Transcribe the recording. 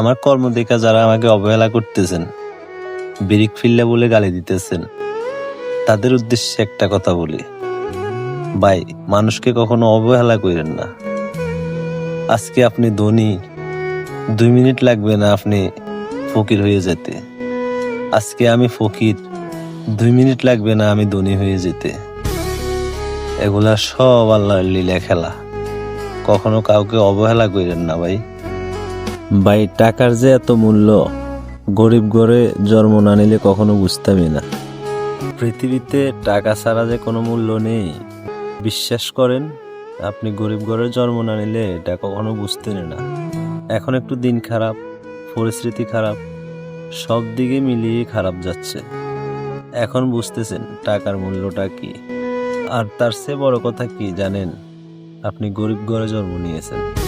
আমার কর্ম দেখা যারা আমাকে অবহেলা করতেছেন বিরিক ফিল্লা বলে গালি দিতেছেন, তাদের উদ্দেশ্যে একটা কথা বলি। ভাই, মানুষকে কখনো অবহেলা করেন না। আজকে আপনি ধনী, দুই মিনিট লাগবে না আপনি ফকির হয়ে যেতে। আজকে আমি ফকির, দুই মিনিট লাগবে না আমি ধনী হয়ে যেতে। এগুলা সব আল্লাহর লীলা খেলা। কখনো কাউকে অবহেলা করেন না ভাই। ভাই, টাকার যে এত মূল্য, গরিব ঘরে জন্ম না নিলে কখনো বুঝতামই না। পৃথিবীতে টাকা ছাড়া যে কোনো মূল্য নেই। বিশ্বাস করেন, আপনি গরিব ঘরে জন্ম না নিলে এটা কখনো বুঝতেন না। এখন একটু দিন খারাপ, পরিস্থিতি খারাপ, সব দিকে মিলিয়ে খারাপ যাচ্ছে। এখন বুঝতেছেন টাকার মূল্যটা কি। আর তার চেয়ে বড় কথা কি জানেন? আপনি গরিব ঘরে জন্ম নিয়েছেন।